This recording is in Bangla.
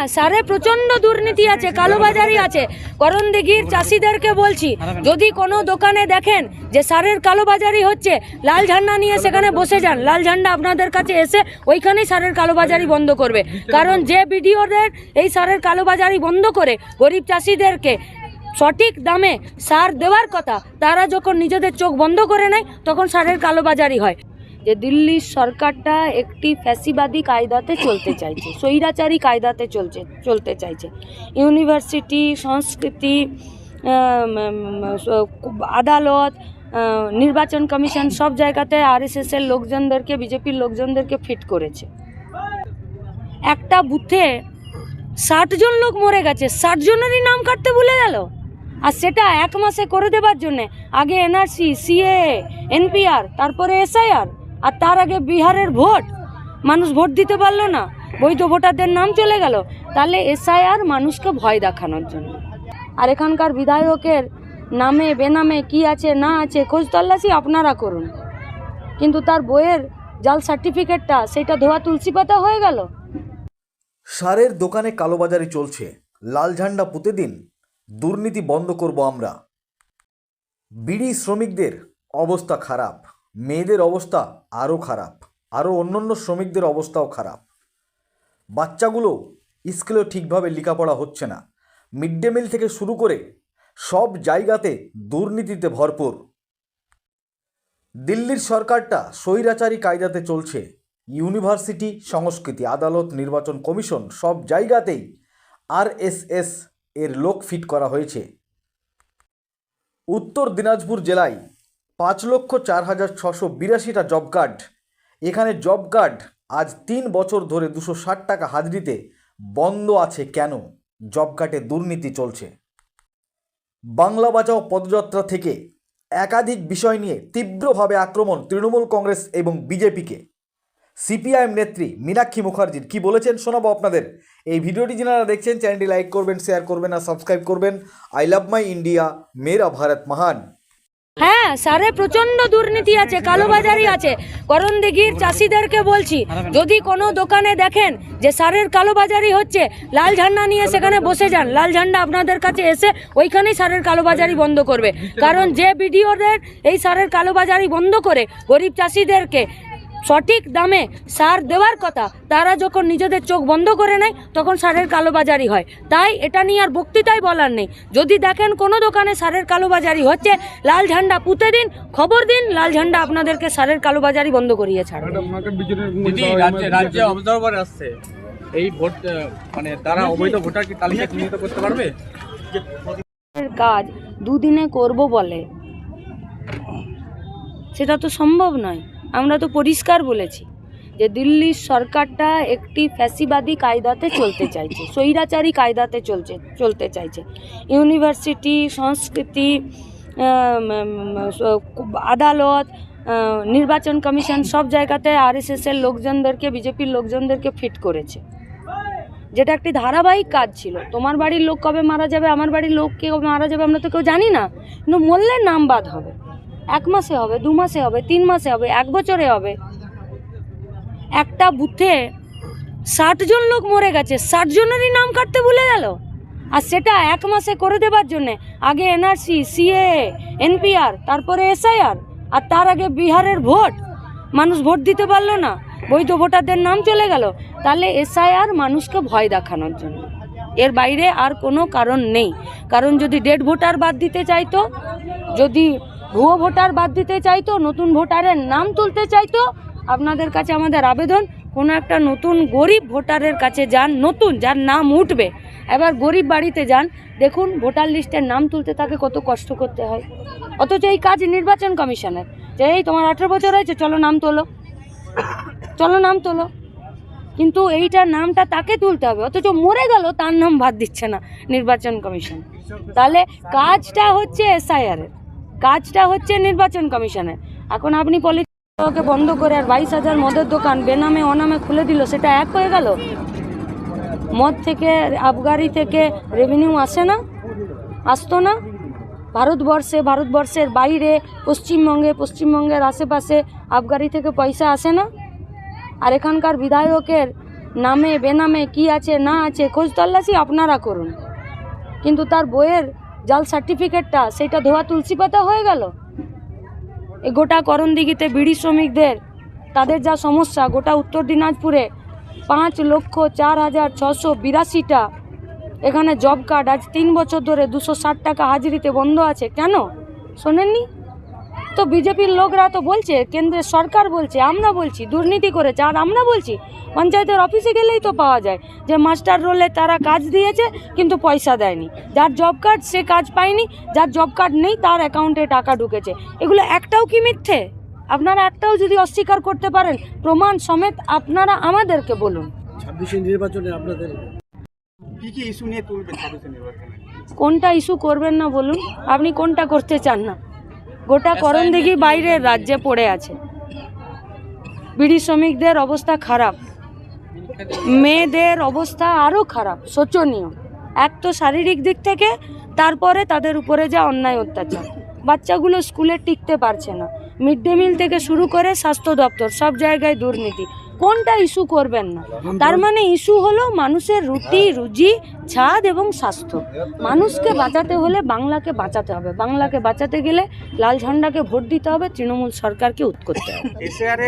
হ্যাঁ সারে প্রচণ্ড দুর্নীতি আছে, কালোবাজারি আছে। করণদিঘির চাষিদেরকে বলছি, যদি কোনো দোকানে দেখেন যে সারের কালোবাজারি হচ্ছে, লাল ঝান্ডা নিয়ে সেখানে বসে যান। লাল ঝান্ডা আপনাদের কাছে এসে ওইখানেই সারের কালোবাজারি বন্ধ করবে। কারণ যে বিডিওদের এই সারের কালোবাজারি বন্ধ করে গরিব চাষিদেরকে সঠিক দামে সার দেওয়ার কথা, তারা যখন নিজেদের চোখ বন্ধ করে নেয়, তখন সারের কালোবাজারি হয়। যে দিল্লির সরকারটা একটি ফ্যাসিবাদী কায়দাতে চলতে চাইছে, স্বৈরাচারী কায়দাতে চলছে, চলতে চাইছে। ইউনিভার্সিটি, সংস্কৃতি আদালত নির্বাচন কমিশন সব জায়গাতে আরএসএস এর লোকজনদেরকে, বিজেপির লোকজনদেরকে ফিট করেছে। একটা বুথে ষাট জন লোক মরে গেছে, ষাট জনেরই নাম কাটতে ভুলে গেল। আর সেটা এক মাসে করে দেবার জন্যে, আগে এনআরসি সিএ এনপিআর, তারপরে এসআইআর। আর তার আগে বিহারের ভোট। মানুষ ভোট দিতে পারল না। বৈধ ভোটারদের নাম চলে গেল। তাহলে এসআইআর মানুষকে ভয় দেখানোর জন্য। আর এখানকার বিধায়কের নামে, বেনামে কি আছে, না আছে, খোঁজ তল্লাশি আপনারা করুন। কিন্তু তার বইয়ের জাল সার্টিফিকেটটা, সেটা ধোয়া তুলসী পাতা হয়ে গেল। সারের দোকানে কালোবাজারি চলছে। লাল ঝান্ডা পুঁতে দিন। দুর্নীতি বন্ধ করব আমরা। বিড়ি শ্রমিকদের অবস্থা খারাপ। মেয়েদের অবস্থা আরও খারাপ, আরও অন্যান্য শ্রমিকদের অবস্থাও খারাপ। বাচ্চাগুলো স্কুলেও ঠিকভাবে লেখাপড়া হচ্ছে না। মিড ডে মিল থেকে শুরু করে সব জায়গাতে দুর্নীতিতে ভরপুর। দিল্লির সরকারটা স্বৈরাচারী কায়দাতে চলছে। ইউনিভার্সিটি, সংস্কৃতি, আদালত, নির্বাচন কমিশন সব জায়গাতেই আরএসএস এর লোক ফিট করা হয়েছে। উত্তর দিনাজপুর জেলায় পাঁচ লক্ষ চার হাজার ছশো বিরাশিটা জব কার্ড এখানে জব কার্ড আজ তিন বছর ধরে দুশো ষাট টাকা হাজরিতে বন্ধ আছে কেন? জব কার্ডে দুর্নীতি চলছে। বাংলা বাঁচাও পদযাত্রা থেকে একাধিক বিষয় নিয়ে তীব্রভাবে আক্রমণ তৃণমূল কংগ্রেস এবং বিজেপিকে। সিপিআইএম নেত্রী মীনাক্ষী মুখার্জির কি বলেছেন শোনাবো আপনাদের। এই ভিডিওটি যারা দেখছেন, চ্যানেলটি লাইক করবেন শেয়ার করবেন আর সাবস্ক্রাইব করবেন। আই লাভ মাই ইন্ডিয়া মেরা ভারত মহান হ্যাঁ সারে প্রচণ্ড দুর্নীতি আছে, কালোবাজারি আছে। করণ দিঘির চাষিদেরকে বলছি, যদি কোনো দোকানে দেখেন যে সারের কালোবাজারি হচ্ছে, লাল ঝান্ডা নিয়ে সেখানে বসে যান। লাল ঝান্ডা আপনাদের কাছে এসে ওইখানেই সারের কালোবাজারি বন্ধ করবে। কারণ যে বিডিওদের এই সারের কালোবাজারি বন্ধ করে গরিব চাষিদেরকে সঠিক দামে সার দেওয়ার কথা তারা যখন নিজেদের চোখ বন্ধ করে নেয় তখন সারের কালোবাজারি হয়। তাই এটা নিয়ে আর বক্তৃতাই বলার নেই। যদি দেখেন কোনো দোকানে সারের কালোবাজারি হচ্ছে লাল ঝান্ডা পুঁতে দিন খবর দিন লাল ঝান্ডা আপনাদেরকে সারের কালোবাজারি বন্ধ করিয়ে রাজ্যে অবজারভার আসছে। এই ভোট মানে তারা অবৈধ ভোটার কি তালিকা চিহ্নিত করতে পারবে? কাজ দুদিনে করব বলে। সেটা তো সম্ভব নয়। আমরা তো পরিষ্কার বলেছি যে দিল্লির সরকারটা একটি ফ্যাসিবাদী কায়দাতে চলতে চাইছে, স্বৈরাচারী কায়দাতে চলছে, চলতে চাইছে। ইউনিভার্সিটি, সংস্কৃতি আদালত নির্বাচন কমিশন সব জায়গাতে আরএসএস এর লোকজনদেরকে, বিজেপির লোকজনদেরকে ফিট করেছে। যেটা একটি ধারাবাহিক কাজ ছিল। তোমার বাড়ির লোক কবে মারা যাবে, আমার বাড়ির লোক কে মারা যাবে আমরা তো কেউ জানি না। কিন্তু মরলে নাম বাদ হবে। এক মাসে হবে, দু মাসে হবে, তিন মাসে হবে, এক বছরে হবে। একটা বুথে ষাট জন লোক মরে গেছে, ষাট জনেরই নাম কাটতে ভুলে গেল। আর সেটা এক মাসে করে দেবার জন্যে, আগে এনআরসি সিএ এনপিআর তারপরে এসআইআর আর তার আগে বিহারের ভোট। মানুষ ভোট দিতে পারল না, বৈধ ভোটারদের নাম চলে গেল। তাহলে এসআইআর মানুষকে ভয় দেখানোর জন্য। এর বাইরে আর কোনো কারণ নেই। কারণ যদি ডেড ভোটার বাদ দিতে চাইতো, যদি ভুয়ো ভোটার বাদ দিতে চাইতো, নতুন ভোটারের নাম তুলতে চাইতো। আপনাদের কাছে আমাদের আবেদন, কোনো একটা নতুন গরিব ভোটারের কাছে যান, নতুন, যার নাম উঠবে। এবার গরিব বাড়িতে যান, দেখুন ভোটার লিস্টের নাম তুলতে তাকে কত কষ্ট করতে হয়। অথচ এই কাজ নির্বাচন কমিশনের। যে এই তোমার আঠেরো বছর হয়েছে, চলো নাম তোলো। চলো নাম তোলো। কিন্তু এইটার নামটা তাকে তুলতে হবে, অথচ মরে গেল, তার নাম বাদ দিচ্ছে না নির্বাচন কমিশন। তাহলে কাজটা হচ্ছে এসআইআর এর। কাজটা হচ্ছে নির্বাচন কমিশনের। এখন আপনি পলিটিকে বন্ধ করে আর বাইশ হাজার মদের দোকান বেনামে অনামে খুলে দিল, সেটা এক হয়ে গেল? মদ থেকে, আবগারি থেকে রেভিনিউ আসে না? আসতো না? ভারতবর্ষে, ভারতবর্ষের বাইরে, পশ্চিমবঙ্গে, পশ্চিমবঙ্গের আশেপাশে আবগারি থেকে পয়সা আসে না? আর এখানকার বিধায়কের নামে, বেনামে কি আছে, না আছে, খোঁজ তল্লাশি আপনারা করুন। কিন্তু তার বইয়ের জাল সার্টিফিকেটটা, সেটা ধোয়া তুলসী পাতা হয়ে গেল? এ গোটা করণদিঘিতে বিড়ি শ্রমিকদের, তাদের যা সমস্যা, গোটা উত্তর দিনাজপুরে পাঁচ লক্ষ চার হাজার ছশো বিরাশিটা। এখানে জব কার্ড আজ তিন বছর ধরে দুশো ষাট টাকা হাজিরিতে বন্ধ আছে। কেন? শোনেননি? তো বিজেপির লোকরা তো বলছে কেন্দ্রের সরকার বলছে আমরা বলছি দুর্নীতি করেছে আর আমরা বলছি পঞ্চায়েতের অফিসে গেলেই তো পাওয়া যায়। যে মাস্টার রোলে তারা কাজ দিয়েছে কিন্তু পয়সা দেয়নি। যার জব কার্ড সে কাজ পায়নি যার জব কার্ড নেই তার অ্যাকাউন্টে টাকা ঢুকেছে। এগুলো একটাও কি মিথ্যে? আপনারা একটাও যদি অস্বীকার করতে পারেন প্রমাণ সমেত আপনারা আমাদেরকে বলুন। ছাব্বিশে নির্বাচনে আপনাদের কি কি ইস্যু নিয়ে তুলবেন কোনটা ইস্যু করবেন না বলুন আপনি কোনটা করতে চান না? গোটা করণ দিঘি বাইরের রাজ্যে পড়ে আছে। বিড়ি শ্রমিকদের অবস্থা খারাপ। মেয়েদের অবস্থা আরও খারাপ শোচনীয়। এক তো শারীরিক দিক থেকে তারপরে তাদের উপরে যা অন্যায় অত্যাচার। বাচ্চাগুলো স্কুলে টিকতে পারছে না। মিড ডে মিল থেকে শুরু করে স্বাস্থ্য দপ্তর সব জায়গায় দুর্নীতি। কোনটা ইস্যু করবেন না। তার মানে ইস্যু হলো মানুষের রুটি রুজি ছাদ এবং স্বাস্থ্য। মানুষকে বাঁচাতে হলে বাংলাকে বাঁচাতে হবে। বাংলাকে বাঁচাতে গেলে লাল ঝন্ডাকে ভোট দিতে হবে তৃণমূল সরকারকে উৎ করতে হবে। এসআর